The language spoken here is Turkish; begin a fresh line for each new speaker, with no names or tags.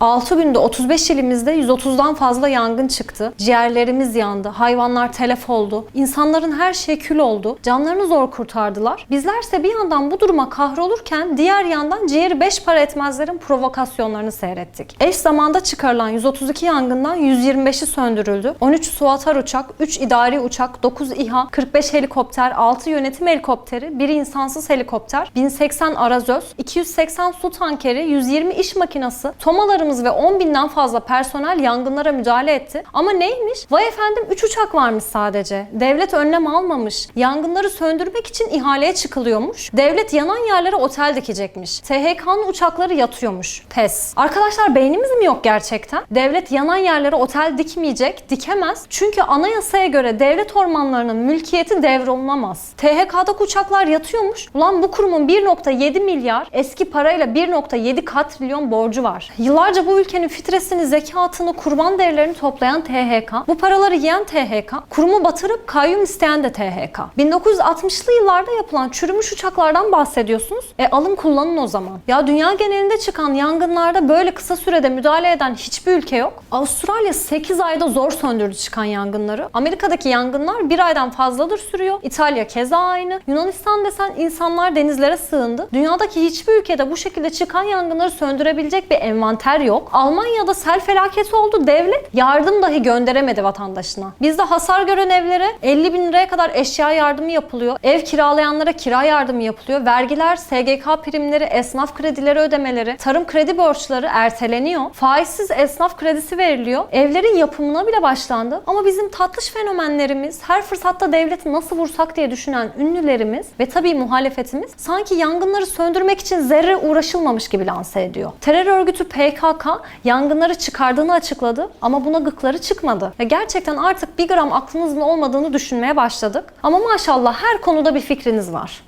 6 günde 35 ilimizde 130'dan fazla yangın çıktı. Ciğerlerimiz yandı, hayvanlar telef oldu, insanların her şeyi kül oldu, canlarını zor kurtardılar. Bizlerse bir yandan bu duruma kahrolurken diğer yandan ciğeri 5 para etmezlerin provokasyonlarını seyrettik. Eş zamanda çıkarılan 132 yangından 125'i söndürüldü. 13 suatar uçak, 3 idari uçak, 9 İHA, 45 helikopter, 6 yönetim helikopteri, 1 insansız helikopter, 1080 arazöz, 280 su tankeri, 120 iş makinası, tomalarımız ve 10 binden fazla personel yangınlara müdahale etti. Ama neymiş? Vay efendim 3 uçak varmış sadece. Devlet önlem almamış. Yangınları söndürmek için ihaleye çıkılıyormuş. Devlet yanan yerlere otel dikecekmiş. THK'nın uçakları yatıyormuş. Pes. Arkadaşlar beynimiz mi yok gerçekten? Devlet yanan yerlere otel dikmeyecek, dikemez. Çünkü anayasaya göre devlet ormanlarının mülkiyeti devrolunamaz. THK'daki uçaklar yatıyormuş. Ulan bu kurumun 1.7 milyar eski parayla 1.7 katrilyon borcu var. Yıllarca bu ülkenin fitresini, zekatını, kurban değerlerini toplayan THK, bu paraları yiyen THK, kurumu batırıp kayyum isteyen de THK. 1960'lı yıllarda yapılan çürümüş uçaklardan bahsediyorsunuz. E alın kullanın o zaman. Ya dünya genelinde çıkan yangınlarda böyle kısa sürede müdahale eden hiçbir ülke yok. Avustralya 8 ayda zor söndürdü çıkan yangınları. Amerika'daki yangınlar bir aydan fazladır sürüyor. İtalya keza aynı. Yunanistan desen insanlar denizlere sığındı. Dünyadaki hiçbir ülkede bu şekilde çıkan yangınları söndürebilecek bir envanter yok. Almanya'da sel felaketi oldu. Devlet yardım dahi gönderemedi vatandaşına. Bizde hasar gören evlere 50 bin liraya kadar eşya yardımı yapılıyor. Ev kiralayanlara kira yardımı yapılıyor. Vergiler, SGK primleri, esnaf kredileri ödemeleri, tarım kredi borçları erteleniyor. Faizsiz esnaf kredisi veriliyor. Evlerin yapımına bile başlandı. Ama bizim tatlış fenomenlerimiz, her fırsatta devleti nasıl vursak diye düşünen ünlülerimiz ve tabii muhalefetimiz sanki yangınları söndürmek için zerre uğraşılmamış gibi lanse ediyor. Terör örgütü PKK yangınları çıkardığını açıkladı ama buna gıkları çıkmadı. Ve gerçekten artık bir gram aklınızın olmadığını düşünmeye başladık. Ama maşallah her konuda bir fikriniz var.